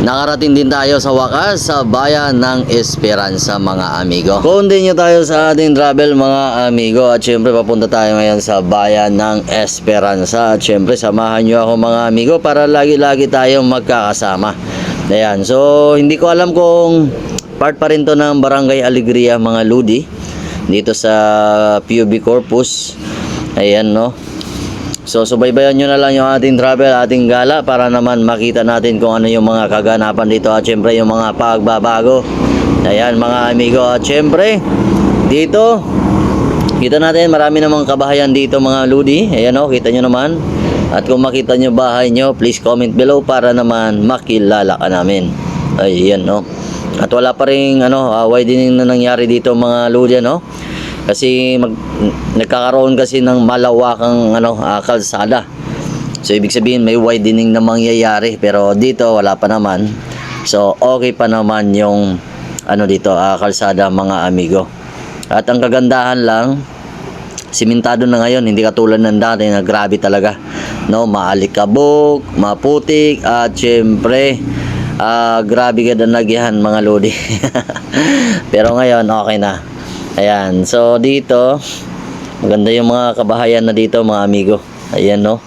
nakarating din tayo sa wakas sa bayan ng Esperanza mga amigo. Continue tayo sa ating travel mga amigo at syempre papunta tayo ngayon sa bayan ng Esperanza at syempre samahan nyo ako mga amigo para lagi-lagi tayong magkakasama. Ayan, so hindi ko alam kung part pa rin to ng Barangay Alegria mga Ludi dito sa PUB Corpus. Ayan no. So subaybayan nyo na lang yung ating travel, ating gala para naman makita natin kung ano yung mga kaganapan dito at syempre yung mga pagbabago. Ayan mga amigo at syempre dito kita natin marami namang kabahayan dito mga ludi. Ayan o, kita nyo naman. At kung makita nyo bahay nyo, please comment below para naman makilala ka namin. Ayan no. At wala pa rin ano, uh, widening na nangyari dito mga ludi no. Kasi mag, nagkakaroon kasi ng malawakang ano, ah, kalsada. So ibig sabihin may widening na mangyayari pero dito wala pa naman. So okay pa naman yung ano dito, ah, kalsada mga amigo. At ang kagandahan lang simentado na ngayon, hindi katulad ng dati na grabe talaga. No, maalikabok, maputik at syempre ah, grabe ka na nagyahan mga lodi. Pero ngayon okay na. Ayan, so dito maganda yung mga kabahayan na dito mga amigo. Ayan no.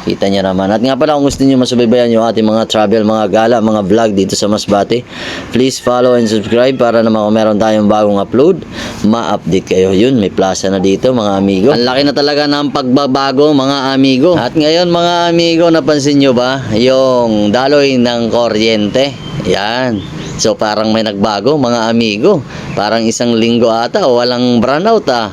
Kita niya naman. At nga pala kung gusto niyo masubaybayan yung ating mga travel, mga gala, mga vlog dito sa Masbate, please follow and subscribe para naman kung meron tayong bagong upload, ma-update kayo. Yun, may plaza na dito mga amigo. Ang laki na talaga ng pagbabago mga amigo. At ngayon mga amigo, napansin nyo ba yung daloy ng kuryente? Yan. So parang may nagbago mga amigo. Parang isang linggo ata o walang brownout ah.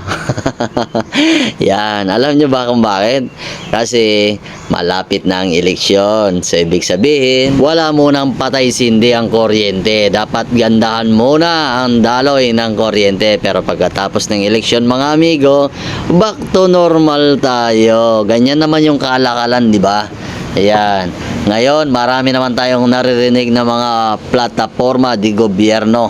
Yan, alam nyo ba kung bakit? Kasi malapit na ang eleksyon. So ibig sabihin, wala munang patay sindi ang kuryente. Dapat gandahan muna ang daloy ng kuryente. Pero pagkatapos ng eleksyon mga amigo, back to normal tayo. Ganyan naman yung kalakalan, di ba? Ayan. Ngayon, marami naman tayong naririnig na mga plataforma di gobyerno.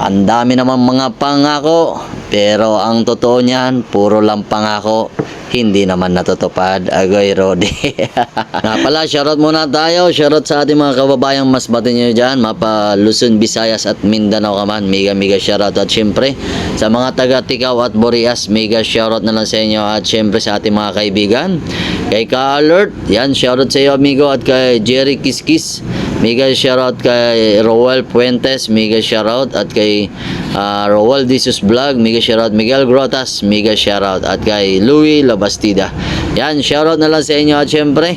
Ang dami naman mga pangako, pero ang totoo niyan, puro lang pangako. Hindi naman natutupad. Agoy, Rodi. Nga pala, shoutout muna tayo. Shoutout sa ating mga kababayang mas batin nyo dyan. Mapa Luzon, Visayas at Mindanao ka man. Mega, mega shoutout. At syempre, sa mga taga Tikaw at Borias, mega shoutout na lang sa inyo. At syempre sa ating mga kaibigan. Kay Ka-Alert, yan, shoutout sa iyo amigo. At kay Jerry Kiskis, mega shoutout kay Roel Puentes, mega shoutout. At kay uh, Roel Disus Vlog, mega shoutout. Miguel Grotas, mega shoutout. At kay Louie Labastida. Yan, shoutout na lang sa inyo. At syempre,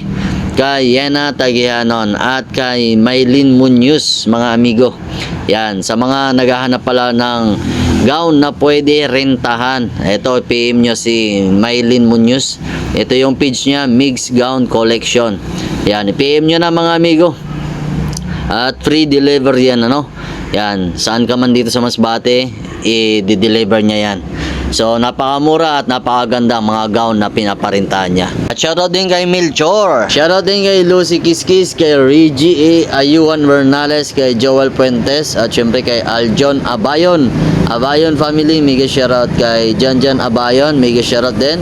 kay Yena Tagihanon at kay Maylin Munoz, mga amigo. Yan, sa mga naghahanap pala ng gown na pwede rentahan. Ito, PM nyo si Maylin Munoz. Ito yung page niya, Mix Gown Collection. Yan, PM nyo na mga amigo. At free delivery yan, ano? Yan, saan ka man dito sa Masbate, i-deliver niya yan. So, napakamura at napakaganda mga gown na pinaparintahan niya. At shoutout din kay Milchor. Shoutout din kay Lucy Kiskis, kay Reggie A. Ayuan Bernales, kay Joel Puentes, at syempre kay Aljon Abayon. Abayon family, mega shoutout kay Janjan Abayon, mega shoutout din.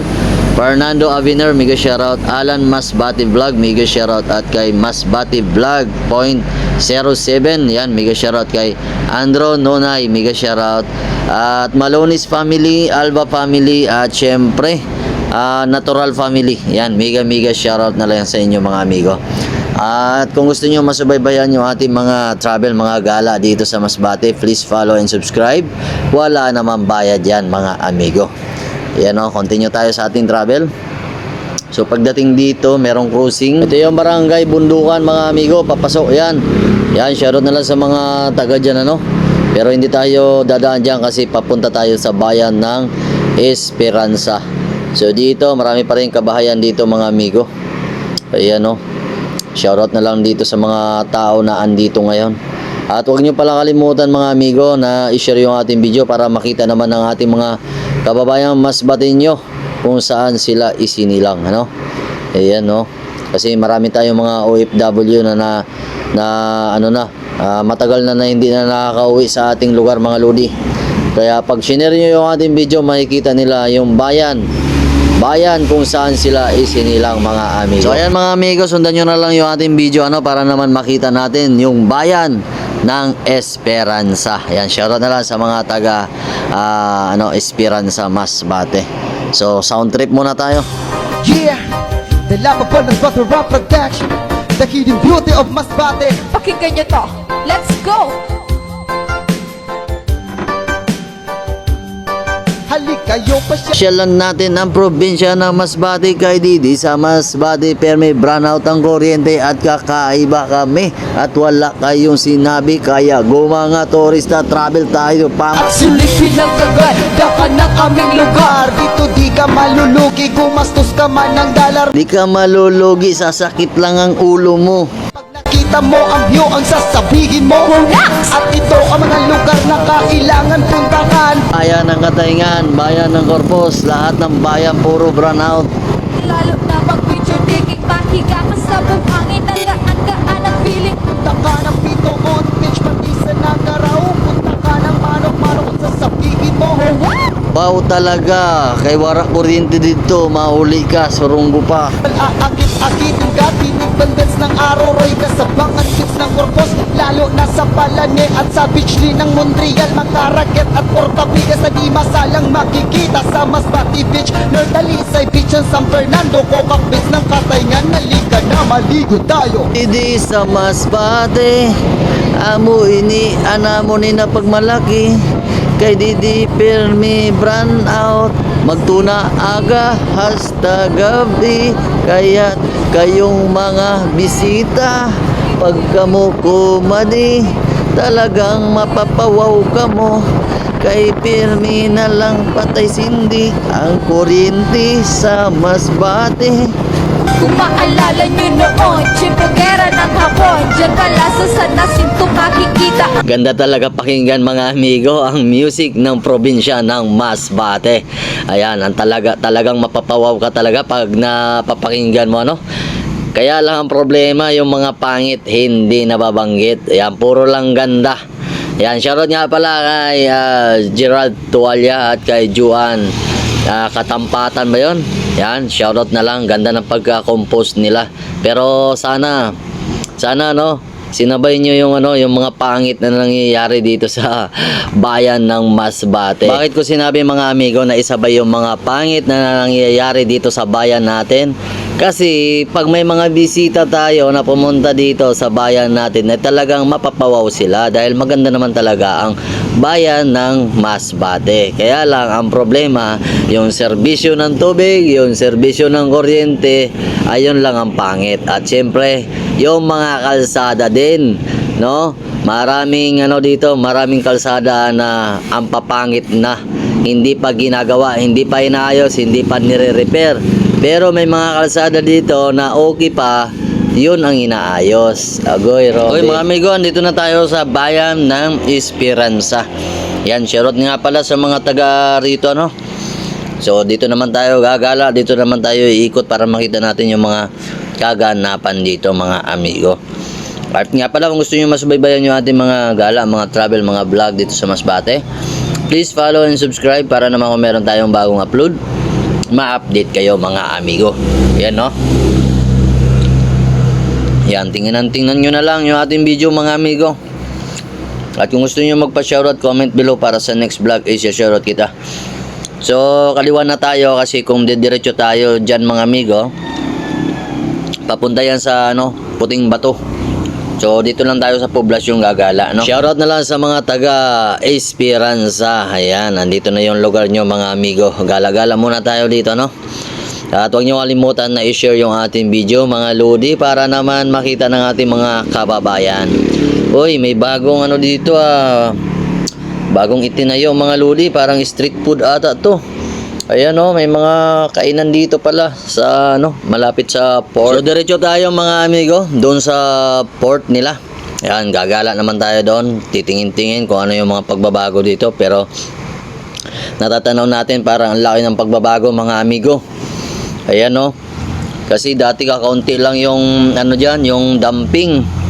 Fernando Aviner, mega shoutout. Alan Masbati Vlog, mega shoutout. At kay Masbati Vlog, point 07. Yan, mega shoutout kay Andro Nonay, mega shoutout. At Malonis family, Alba family, at syempre, ah, Natural family. Yan, mega mega shoutout na lang sa inyo mga amigo. At kung gusto niyo masubaybayan yung ating mga travel, mga gala dito sa Masbate, please follow and subscribe. Wala naman bayad yan mga amigo. Yan o, continue tayo sa ating travel. So pagdating dito, merong cruising. Ito yung barangay Bundukan mga amigo, papasok yan. Yan, shoutout na lang sa mga taga dyan ano. Pero hindi tayo dadaan dyan kasi papunta tayo sa bayan ng Esperanza. So dito, marami pa rin kabahayan dito mga amigo. Ayan o. Shoutout na lang dito sa mga tao na andito ngayon. At huwag nyo palang kalimutan mga amigo na i-share yung ating video para makita naman ng ating mga kababayang mas batin nyo kung saan sila isinilang. Ano? Ayan no. Kasi marami tayong mga OFW na na, na ano na, ah, matagal na na hindi na nakakauwi sa ating lugar mga lodi. Kaya pag sinare nyo yung ating video, makikita nila yung bayan bayan kung saan sila isinilang mga amigo. So ayan mga amigo, sundan nyo na lang yung ating video ano para naman makita natin yung bayan ng Esperanza. Yan, shoutout na lang sa mga taga ah, ano, Esperanza Masbate. So sound trip muna tayo. Yeah, the love of abundance but the rap production The hidden beauty of Masbate Pakinggan nyo to. Let's go! Halika yung pasya Pasyalan natin ang probinsya ng Masbate. Kay Didi sa Masbate pero may brownout ang kuryente at kakaiba kami. At wala kayong sinabi kaya gumanga turista travel tayo pam At silipin ang kaganda ka ng aming lugar. Dito di ka malulugi Gumastos ka man ng dalar Di ka malulugi, sasakit lang ang ulo mo. Pag nakita mo ang view Ang sasabihin mo Relax! At ito ang mga lugar na kailangan puntahan Bayan ng Katayngan, bayan ng Corpus, lahat ng bayan puro brownout. Lalo na pag picture taking Mahiga ka sa buhangin Ang gaan-gaan ang feeling Punta ka ng Pitoon Beach Pag-isa ng Garaw Punta ka ng Manok-Manok At sasabihin mo Wow talaga, kay wara kuryente dito, mahuli ka, surunggo pa. Aakit-akitin ka Tinig bandits ng araw Roy kasabangan Kids ng korpos. Lalo na sa Palane At sa beach din ng Montreal Mga raket at portabigas Na di masalang makikita Sa Masbate Beach. Nerdalisay Beach ang San Fernando. Cocac Beach ng Katayngan Nalika na maligo tayo. Didi sa Masbate, amo ini, anamo ni na pagmalaki. Kay Didi permi brownout, magtuna aga hasta gabi. Kaya kayong mga bisita, pag kamo kumadi, talagang mapapawaw ka mo. Kay pirmi na lang patay sindi ang kuryente sa Masbate. Kung maalala nyo noon Chimpogera ng hapon ang Ganda talaga pakinggan mga amigo ang music ng probinsya ng Masbate. Ayan, ang talaga talagang mapapawaw ka talaga pag napapakinggan mo ano. Kaya lang ang problema yung mga pangit hindi nababanggit. Ayan, puro lang ganda. Ayan, shoutout nga pala kay ah, Gerald Tuwalya at kay Juan ah, Katampatan ba yun? Yan, shoutout na lang. Ganda ng pagka-compose nila. Pero sana, sana no, sinabay nyo yung ano, yung mga pangit na nangyayari dito sa bayan ng Masbate. Bakit ko sinabi mga amigo na isabay yung mga pangit na nangyayari dito sa bayan natin? Kasi pag may mga bisita tayo na pumunta dito sa bayan natin, eh talagang mapapawaw sila dahil maganda naman talaga ang bayan ng Masbate. Kaya lang ang problema, yung serbisyo ng tubig, yung serbisyo ng kuryente, ayun lang ang pangit. At syempre, yung mga kalsada din, no? Maraming ano dito, maraming kalsada na ang papangit na hindi pa ginagawa, hindi pa inaayos, hindi pa nire-repair. Pero may mga kalsada dito na okay pa, yun ang inaayos. Agoy, Robby. Mga amigo, dito na tayo sa bayan ng Esperanza. Yan, shoutout nga pala sa mga taga rito, no? So, dito naman tayo gagala, dito naman tayo iikot para makita natin yung mga kaganapan dito, mga amigo. At nga pala, kung gusto nyo masubaybayan yung ating mga gala, mga travel, mga vlog dito sa Masbate, please follow and subscribe para naman kung meron tayong bagong upload, ma-update kayo mga amigo. Yan, no? Yan, tingnan tingnan nyo na lang yung ating video mga amigo. At kung gusto nyo magpa-shoutout, comment below para sa next vlog ay shoutout kita. So, kaliwa na tayo kasi kung didiretso tayo dyan mga amigo, papunta yan sa ano, puting bato. So, dito lang tayo sa poblasyon gagala, no? Shoutout na lang sa mga taga Esperanza. Ayan, nandito na yung lugar nyo mga amigo. Gala-gala muna tayo dito, no? At huwag nyo kalimutan na i-share yung ating video mga lodi para naman makita ng ating mga kababayan. Uy, may bagong ano dito ah. Bagong itinayo mga lodi, parang street food ata to. Ayan oh, may mga kainan dito pala sa ano, malapit sa port. So diretso tayo mga amigo, doon sa port nila. Ayan, gagala naman tayo doon. Titingin-tingin kung ano yung mga pagbabago dito pero natatanaw natin parang ang laki ng pagbabago mga amigo. Ayan oh. Kasi dati kakaunti lang yung ano diyan, yung dumping.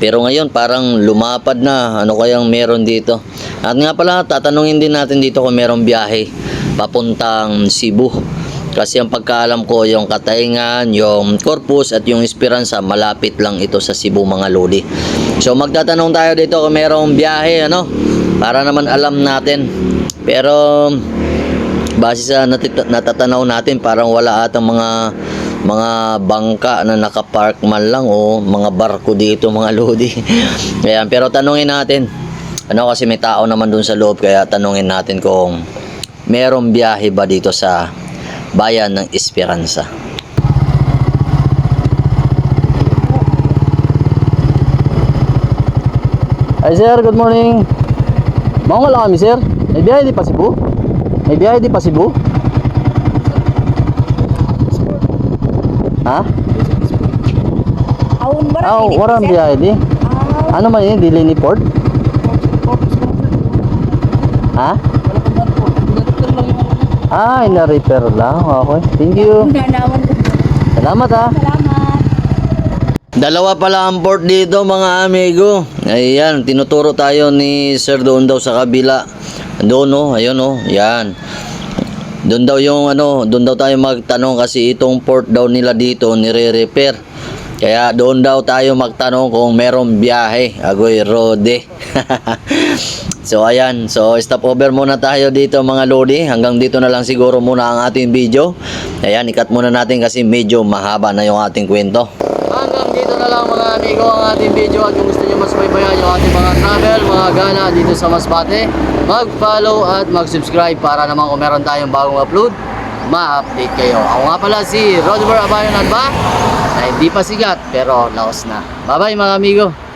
Pero ngayon parang lumapad na. Ano kayang meron dito? At nga pala tatanungin din natin dito kung merong biyahe papuntang Cebu. Kasi ang pagkaalam ko, yung Katayngan, yung Corpus at yung Esperanza, malapit lang ito sa Cebu mga lodi. So magtatanong tayo dito kung merong biyahe, ano? Para naman alam natin. Pero base sa natatanaw natin, parang wala atang mga mga bangka na nakapark man lang o mga barko dito mga lodi. Ayan, pero tanungin natin. Ano kasi may tao naman dun sa loob kaya tanungin natin kung merong biyahe ba dito sa bayan ng Esperanza. Hi sir, good morning. Wala kami sir. May biyahe di pa Cebu? May biyahe di pa Cebu? Ha? Aun ba Ah, warang biyahe di. Ano man yun? Dili ni port? Ha? Ah, ina-repair lang. Okay. Thank you. Salamat ha. Salamat. Dalawa pala ang port dito mga amigo. Ayan, tinuturo tayo ni Sir doon daw sa kabila. Doon no, ayun no, yan. Doon daw yung ano, doon daw tayo magtanong kasi itong port daw nila dito nire-repair. Kaya doon daw tayo magtanong kung merong biyahe. Agoy rode. so ayan, so stop over muna tayo dito mga lodi. Hanggang dito na lang siguro muna ang ating video. Ayan, ikat muna natin kasi medyo mahaba na yung ating kwento. Hanggang dito na lang mga amigo ang ating video at kung gusto nyo mas baybayan yung ating mga travel, mga gana dito sa Masbate, mag-follow at mag-subscribe para naman kung meron tayong bagong upload, ma-update kayo. Ako nga pala si Rodver Abayon Alba, na hindi pa sigat pero laos na. Bye bye mga amigo!